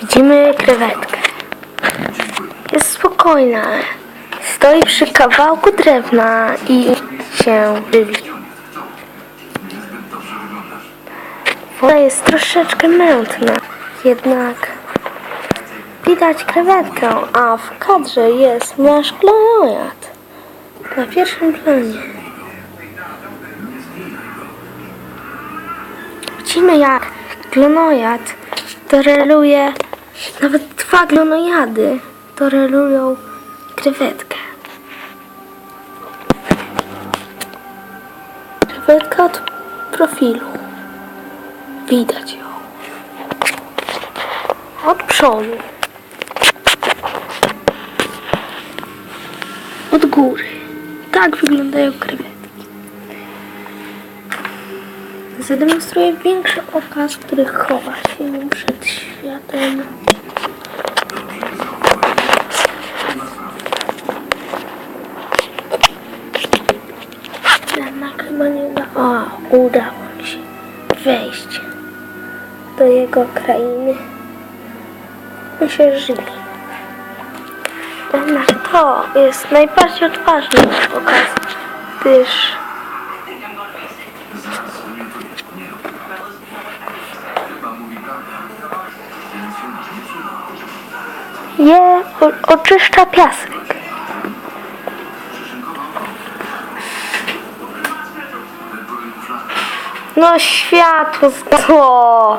Widzimy krewetkę. Jest spokojna. Stoi przy kawałku drewna i się żywi. Woda jest troszeczkę mętna, jednak widać krewetkę, a w kadrze jest nasz glonojad na pierwszym planie. Widzimy jak glonojad toreluje, nawet dwa glonojady torelują krewetkę. Krewetka od profilu. Widać ją. Od przodu. Od góry. Tak wyglądają krewetki. Zademonstruję większy okaz, który chowa się przed światem. Jednak chyba nie uda... O, udało mi się wejść do jego krainy. My się żyli. Jednak to jest najbardziej odważny okaz, gdyż Je, oczyszcza piasek. No światło zgasło.